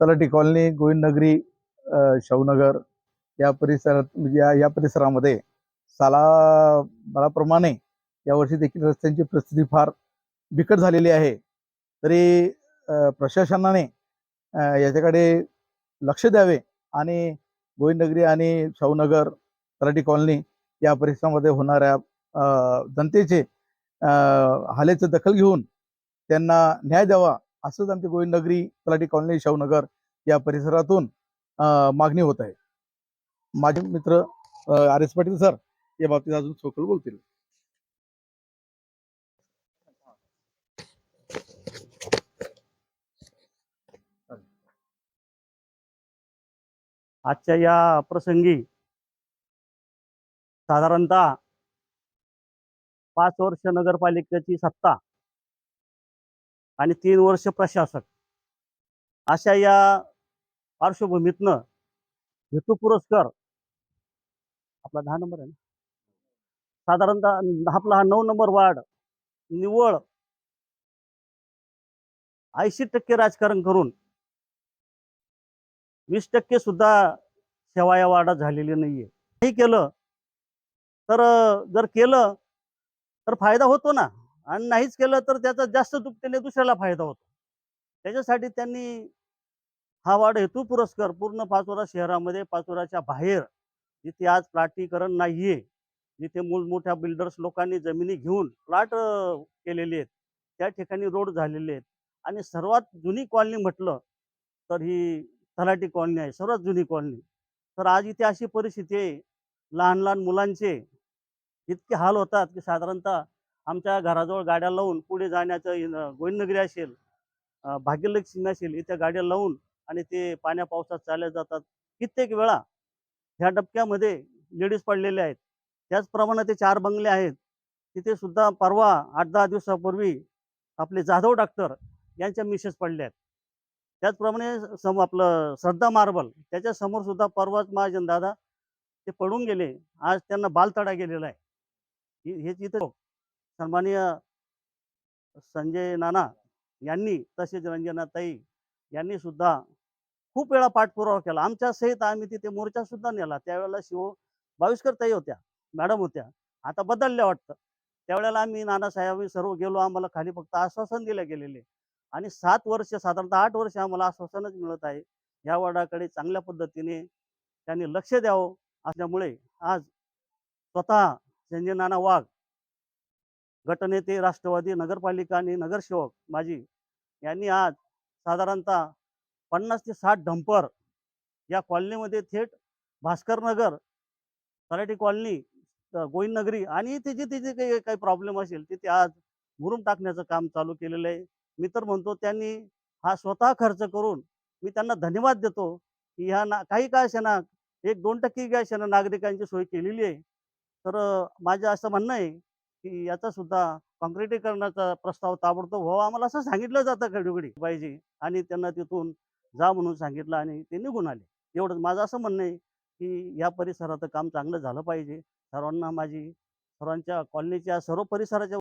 तलाठी कॉलनी गोविंदनगरी अ, शाहूनगर या परिसरात म्हणजे या या परिसरामध्ये साला बराप्रमाणे यावर्षी देखील रस्त्यांची परिस्थिती फार बिकट झालेली आहे. तरी प्रशासनाने याच्याकडे लक्ष द्यावे आणि गोविंदनगरी आणि शाहूनगर तलाठी कॉलनी या परिसरामध्ये होणाऱ्या जनतेचे अ, हालेचं दखल घेऊन त्यांना न्याय द्यावा असंच आमच्या गोविंदनगरी तलाठी कॉलनी शाहूनगर या परिसरातून मागणी होत आहे. माझे मित्र आर एस पाटील सर या बाबतीत अजून सखोल बोलतील. आजच्या या प्रसंगी साधारणतः पाच वर्ष नगरपालिकेची सत्ता आणि तीन वर्ष प्रशासक. अशा या पार्श्वभूमीतनं हेतू पुरस्कार आपला दहा नंबर आहे ना? साधारणतः आपला हा नऊ नंबर वार्ड निव्वळ ऐंशी टक्के राजकारण करून वीस टक्के सुद्धा सेवा या वार्डात झालेली नाहीये. हे केलं तर जर केलं तर फायदा होतो ना? आणि नाहीच केलं तर त्याचा जास्त दुपटीने दुसऱ्याला फायदा होतो. त्याच्यासाठी त्यांनी हा वाढ हेतू पुरस्कार पूर्ण पाचोरा शहरामध्ये पाचोराच्या बाहेर जिथे आज प्लाटीकरण नाहीये जिथे मोठमोठ्या बिल्डर्स लोकांनी जमिनी घेऊन प्लॉट केलेले आहेत. त्या ठिकाणी रोड झालेले आहेत. आणि सर्वात जुनी कॉलनी म्हटलं तर ही तलाटी कॉलनी आहे सर्वात जुनी कॉलनी तर आज इथे अशी परिस्थिती आहे लहान लहान मुलांचे इतके हाल होतात की साधारणतः आमच्या घराजवळ गाड्या लावून पुढे जाण्याचं गोविंदनगरी असेल भाग्यलक्ष्मी असेल इथे गाड्या लावून आणि ते पाण्या पावसात चालल्या जातात. कित्येक वेळा ह्या डबक्यामध्ये लेडीज पडलेल्या आहेत. त्याचप्रमाणे ते चार बंगले आहेत. तिथे सुद्धा परवा आठ दहा दिवसापूर्वी आपले जाधव डॉक्टर यांच्या मिसेस पडल्या आहेत. त्याचप्रमाणे सम आपलं श्रद्धा मार्बल त्याच्यासमोर सुद्धा परवाच महाजन दादा ते पडून गेले. आज त्यांना बालतडा गेलेला आहे. हे- हेच इथं सन्माननीय संजय नाना यांनी तसेच रंजनाताई यांनी सुद्धा खूप वेळा पाठपुरावा केला. आमच्या सहित आम्ही तिथे मोर्चा सुद्धा नेला. त्यावेळेला शिव बावीसकर ताई होत्या मॅडम होत्या. आता बदलल्या वाटतं. त्यावेळेला आम्ही नानासाहेब सर्व गेलो. आम्हाला खाली फक्त आश्वासन दिले गेलेले आणि सात वर्ष साधारणतः आठ वर्ष आम्हाला आश्वासनच मिळत आहे. या वार्डाकडे चांगल्या पद्धतीने त्यांनी लक्ष द्यावं. असल्यामुळे आज स्वतः संजय नाना वाघ गटनेते राष्ट्रवादी नगरपालिका आणि नगरसेवक माझी यांनी आज साधारणतः पन्नास ते साठ डंपर या कॉलनीमध्ये थेट भास्कर नगर तलाठी कॉलनी अ, गोविंदनगरी आणि त्याचे जिथे काही काही प्रॉब्लेम असेल तिथे आज मुरुम टाकण्याचं काम चालू केलेलं आहे. मी तर म्हणतो त्यांनी हा स्वतः खर्च करून मी त्यांना धन्यवाद देतो की ह्या ना काही काळ असेना एक दोन टक्के काय असेना नागरिकांची सोय केलेली आहे. तर माझं असं म्हणणं आहे की याचा सुद्धा काँक्रिटीकरणाचा प्रस्ताव ताबडतोब व्हावा. आम्हाला असं सांगितलं जातं घडीघडी पाहिजे आणि त्यांना तिथून जा म्हणून सांगितलं आणि ते निघून आले. एवढंच. माझं असं म्हणणं आहे की या परिसराचं काम चांगलं झालं पाहिजे. सर्वांना माझी सर्वांच्या कॉलनीच्या सर्व परिसराच्या